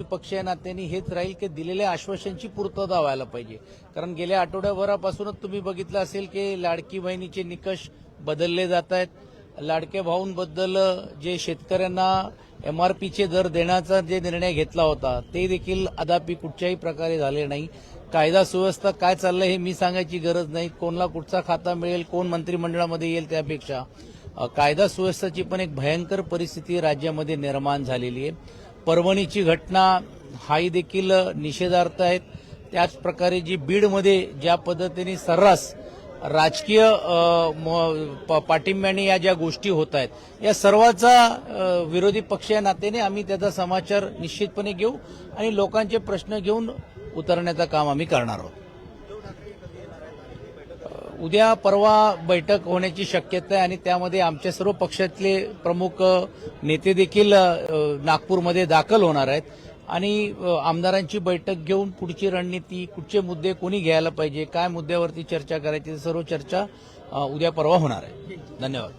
पक्ष या हेच राहील की दिलेल्या आश्वासनची पूर्तता व्हायला पाहिजे. कारण गेल्या आठवड्याभरापासूनच तुम्ही बघितलं असेल की लाडकी बहिणीचे निकष बदलले जात आहेत. लाडक्या भाऊंबद्दल जे शेतकऱ्यांना एमआरपीचे दर देण्याचा जे निर्णय घेतला होता ते देखील अदापी कुठच्याही प्रकारे झाले नाही. कायदा सुव्यवस्था काय चाललंय हे मी सांगायची गरज नाही. कोणला कुठचा खाता मिळेल कोण मंत्रिमंडळामध्ये येईल त्यापेक्षा. कायदा सुव्यवस्थेची पण एक भयंकर परिस्थिती राज्यामध्ये निर्माण झालेली आहे. परभणीची घटना हाही देखील निषेधार्थ आहेत. त्याच प्रकारे जी बीडमध्ये ज्या पद्धतीने सर्रास राजकीय म- प- पाठिंब्याने या ज्या गोष्टी होत आहेत या सर्वाचा विरोधी पक्ष या नात्याने आम्ही त्याचा समाचार निश्चितपणे घेऊ आणि लोकांचे प्रश्न घेऊन उतरण्याचं काम आम्ही करणार आहोत. उद्या परवा बैठक होण्याची शक्यता आहे आणि त्यामध्ये आमच्या सर्व पक्षातले प्रमुख नेते देखील नागपूरमध्ये दाखल होणार आहेत. आणि आमदारांची बैठक घेऊन पुढची रणनीती कुठचे मुद्दे कोणी घ्यायला पाहिजे काय मुद्द्यावरती चर्चा करायची सर्व चर्चा उद्या परवा होणार आहे. धन्यवाद.